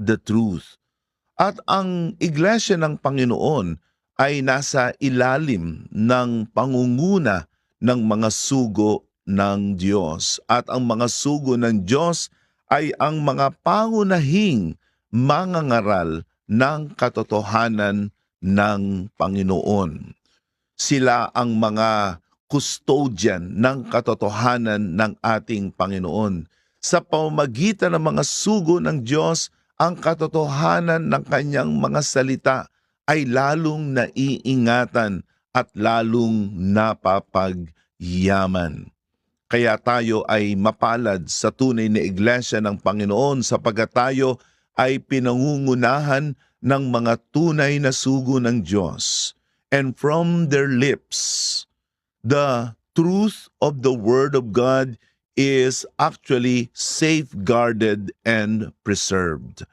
the truth. At ang iglesia ng Panginoon ay nasa ilalim ng pangunguna ng mga sugo ng Diyos. At ang mga sugo ng Diyos ay ang mga pangunahing mangangaral ng katotohanan ng Panginoon. Sila ang mga custodian ng katotohanan ng ating Panginoon. Sa pamamagitan ng mga sugo ng Diyos, ang katotohanan ng kanyang mga salita ay lalong naiingatan at lalong napapagyaman. Kaya tayo ay mapalad sa tunay na iglesia ng Panginoon sapagkat tayo ay pinangungunahan ng mga tunay na sugo ng Diyos. And from their lips, the truth of the Word of God is actually safeguarded and preserved.